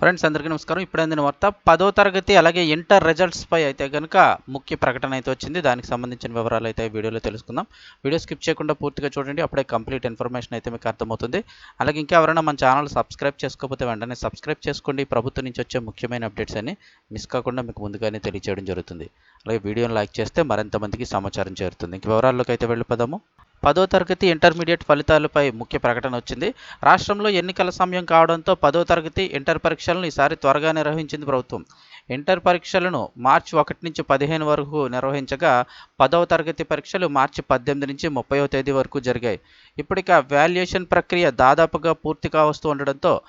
Friends అందరికీ నమస్కారం. ఇప్పుడు అందిన వార్త పదో తరగతి అలాగే ఇంటర్ రిజల్ట్స్పై అయితే కనుక ముఖ్య ప్రకటన అయితే వచ్చింది. దానికి సంబంధించిన వివరాలు అయితే వీడియోలో తెలుసుకుందాం. వీడియో స్కిప్ చేయకుండా పూర్తిగా చూడండి. అప్పుడే కంప్లీట్ ఇన్ఫర్మేషన్ అయితే మీకు అర్థమవుతుంది. అలాగే ఇంకా ఎవరైనా మన ఛానల్ సబ్స్క్రైబ్ చేసుకోకపోతే వెంటనే సబ్స్క్రైబ్ చేసుకోండి. ప్రభుత్వం నుంచి వచ్చే ముఖ్యమైన అప్డేట్స్ అన్ని మిస్ కాకుండా మీకు ముందుగానే తెలియచేయడం జరుగుతుంది. అలాగే వీడియోని లైక్ చేస్తే మరింత మందికి సమాచారం చేరుతుంది. ఇంక వివరాల్లోకి అయితే వెళ్ళిపోదాము. పదో తరగతి ఇంటర్మీడియట్ ఫలితాలపై ముఖ్య ప్రకటన వచ్చింది. రాష్ట్రంలో ఎన్నికల సమయం కావడంతో పదో తరగతి ఇంటర్ పరీక్షలను ఈసారి త్వరగా నిర్వహించింది ప్రభుత్వం. ఇంటర్ పరీక్షలను మార్చి ఒకటి నుంచి పదిహేను వరకు నిర్వహించగా పదవ తరగతి పరీక్షలు మార్చి పద్దెనిమిది నుంచి ముప్పైవ తేదీ వరకు జరిగాయి. ఇప్పటిక వాల్యుయేషన్ ప్రక్రియ దాదాపుగా పూర్తి కావస్తూ ఉండడంతో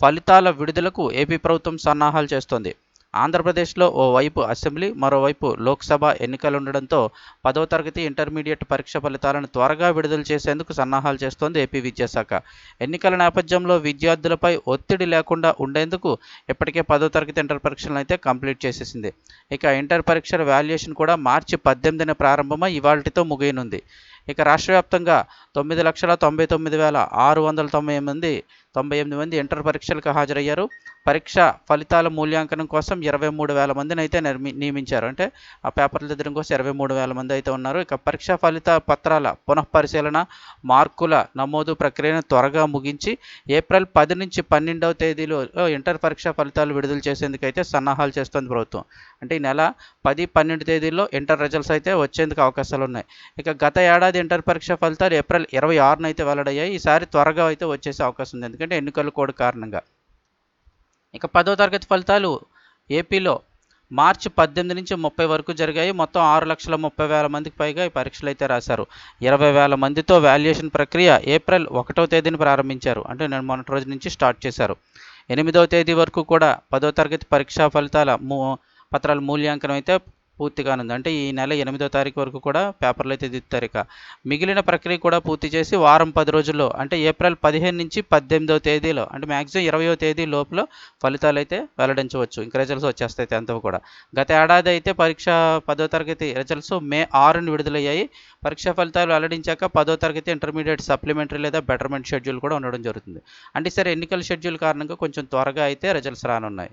ఫలితాల విడుదలకు ఏపీ ప్రభుత్వం సన్నాహాలు చేస్తోంది. ఆంధ్రప్రదేశ్లో ఓవైపు అసెంబ్లీ మరోవైపు లోక్సభ ఎన్నికలు ఉండడంతో పదవ తరగతి ఇంటర్మీడియట్ పరీక్ష ఫలితాలను త్వరగా విడుదల చేసేందుకు సన్నాహాలు చేస్తోంది ఏపీ విద్యాశాఖ. ఎన్నికల నేపథ్యంలో విద్యార్థులపై ఒత్తిడి లేకుండా ఉండేందుకు ఇప్పటికే పదో తరగతి ఇంటర్ పరీక్షలను అయితే కంప్లీట్ చేసేసింది. ఇక ఇంటర్ పరీక్షల వాల్యుయేషన్ కూడా మార్చి పద్దెనిమిదిన ప్రారంభమై ఇవాళతో ముగియనుంది. ఇక రాష్ట్ర వ్యాప్తంగా తొమ్మిది లక్షల తొంభై తొమ్మిది వేల ఆరు వందల తొంభై మంది తొంభై ఎనిమిది మంది ఇంటర్ పరీక్షలకు హాజరయ్యారు. పరీక్ష ఫలితాల మూల్యాంకనం కోసం ఇరవై మూడు వేల మందిని అయితే నిర్మి నియమించారు. అంటే ఆ పేపర్ల దిద్దడం కోసం ఇరవై మూడు వేల మంది అయితే ఉన్నారు. ఇక పరీక్ష ఫలిత పత్రాల పునఃపరిశీలన మార్కుల నమోదు ప్రక్రియను త్వరగా ముగించి ఏప్రిల్ పది నుంచి పన్నెండవ తేదీలో ఇంటర్ పరీక్ష ఫలితాలు విడుదల చేసేందుకు అయితే సన్నాహాలు చేస్తోంది ప్రభుత్వం. అంటే ఈ నెల పది పన్నెండు తేదీల్లో ఇంటర్ రిజల్ట్స్ అయితే వచ్చేందుకు అవకాశాలు ఉన్నాయి. ఇక గత ఏడాది ఇంటర్ పరీక్ష ఫలితాలు ఏప్రిల్ ఇరవై ఆరున అయితే వెల్లడయ్యాయి ఈసారి త్వరగా అయితే వచ్చేసే అవకాశం ఉంది. ఎందుకంటే ఎన్నికల కోడ్ కారణంగా. ఇక పదో తరగతి ఫలితాలు ఏపీలో మార్చి పద్దెనిమిది నుంచి ముప్పై వరకు జరిగాయి. మొత్తం ఆరు లక్షల ముప్పై వేల మందికి పైగా ఈ పరీక్షలు అయితే రాశారు. ఇరవై వేల మందితో వాల్యుయేషన్ ప్రక్రియ ఏప్రిల్ ఒకటో తేదీని ప్రారంభించారు. అంటే నేను మొన్నటి రోజు నుంచి స్టార్ట్ చేశారు. ఎనిమిదవ తేదీ వరకు కూడా పదో తరగతి పరీక్షా ఫలితాల మూ పత్రాల మూల్యాంకనం అయితే పూర్తిగానుంది. అంటే ఈ నెల ఎనిమిదో తారీఖు వరకు కూడా పేపర్లు అయితే దిద్దుతారు ఇక. మిగిలిన ప్రక్రియ కూడా పూర్తి చేసి వారం పది రోజుల్లో అంటే ఏప్రిల్ పదిహేను నుంచి పద్దెనిమిదవ తేదీలో అంటే మ్యాక్సిమం ఇరవయో తేదీ లోపల ఫలితాలు అయితే వెల్లడించవచ్చు. ఇంకా రిజల్ట్స్ వచ్చేస్తాయి అంతా కూడా. గత ఏడాది అయితే పరీక్ష పదో తరగతి రిజల్ట్స్ మే ఆరుని విడుదలయ్యాయి. పరీక్ష ఫలితాలు వెల్లడించాక పదో తరగతి ఇంటర్మీడియట్ సప్లిమెంటరీ లేదా బెటర్మెంట్ షెడ్యూల్ కూడా ఉండడం జరుగుతుంది. అంటే సరే ఎన్నికల షెడ్యూల్ కారణంగా కొంచెం త్వరగా అయితే రిజల్ట్స్ రానున్నాయి.